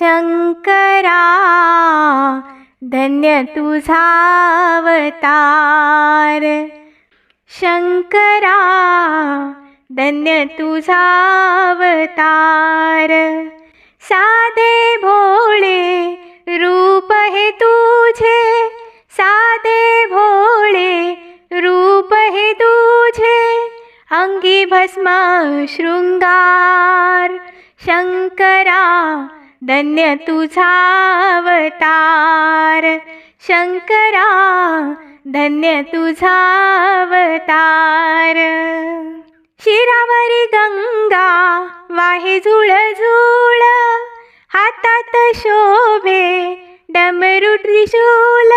शंकरा धन्य तुझा अवतार. शंकरा धन्य तुझा अवतार. साधे भोळे रूप हे तुझे. साधे भोळे रूप हे तुझे. अंगी भस्म शृंगार. शंकरा धन्य तुझा अवतार. शंकरा धन्य तुझा अवतार. शिरावरी गंगा वाहे झुळ झुळ. हातात शोभे डमरू त्रिशूल.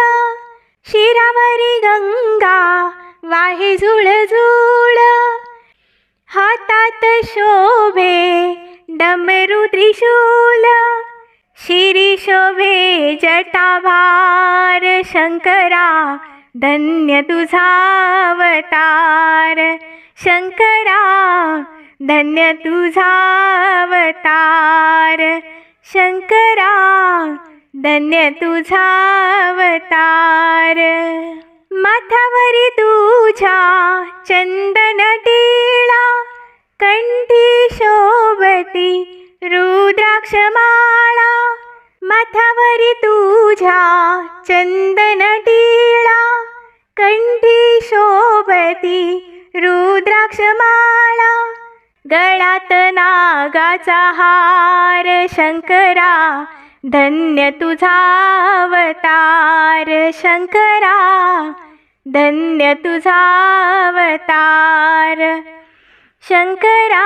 शिरावरी गंगा वाहे झुळ झुळ. हातात शोभे डमरू त्रिशूल श्री शोभे जटाभार। शंकरा धन्य तुझावतार शंकरा धन्य तुझावतार शंकरा धन्य तुझावतार माथावरी तुझा चंद रुद्राक्ष रुद्राक्षमाळा माथावरी तुझ्या चंदन टिळा कंठी शोभती रुद्राक्षमाळा. गळात नागाचा हार शंकरा धन्य तुझा अवतार शंकरा धन्य तुझा अवतार शंकरा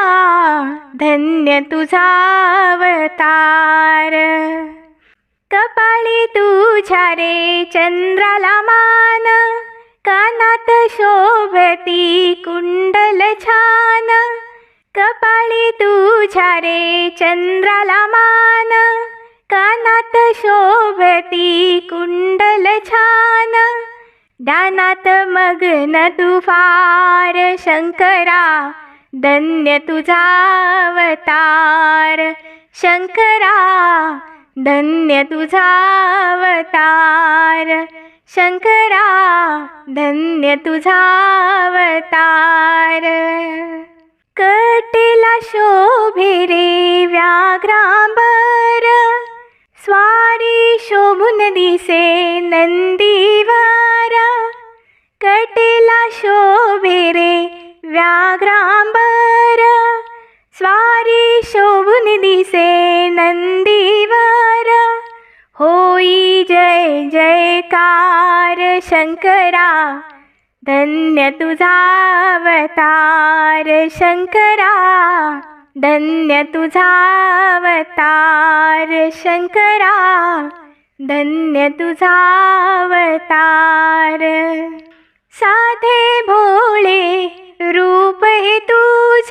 धन्य तुझा अवतार. कपाळी तुझ्या रे चंद्राला मान कानात शोभती कुंडल छान. कपाळी तुझ्या रे चंद्राला मान कानात शोभती कुंडल छान. ध्यानात मग्न तू शंकरा धन्य तुझा अवतार. शंकरा धन्य तुझा अवतार. शंकरा धन्य तुझा अवतार. कटेला व्याघ्रांबर. स्वारी शोभून दिसे नंदी दिसे नंदीवारा होई जय जयकार शंकरा धन्य तुझा अवतार शंकरा धन्य तुझा अवतार शंकरा धन्य तुझा अवतार. साधे भोळे रूप हे तुझ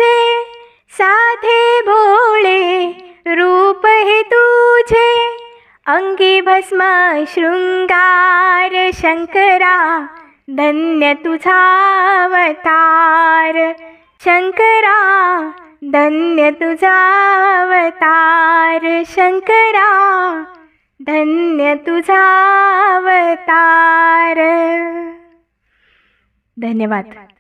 भस्म शृंगार शंकरा धन्य तुझा अवतार. शंकरा धन्य तुझा अवतार. शंकरा धन्य तुझा अवतार. धन्यवाद.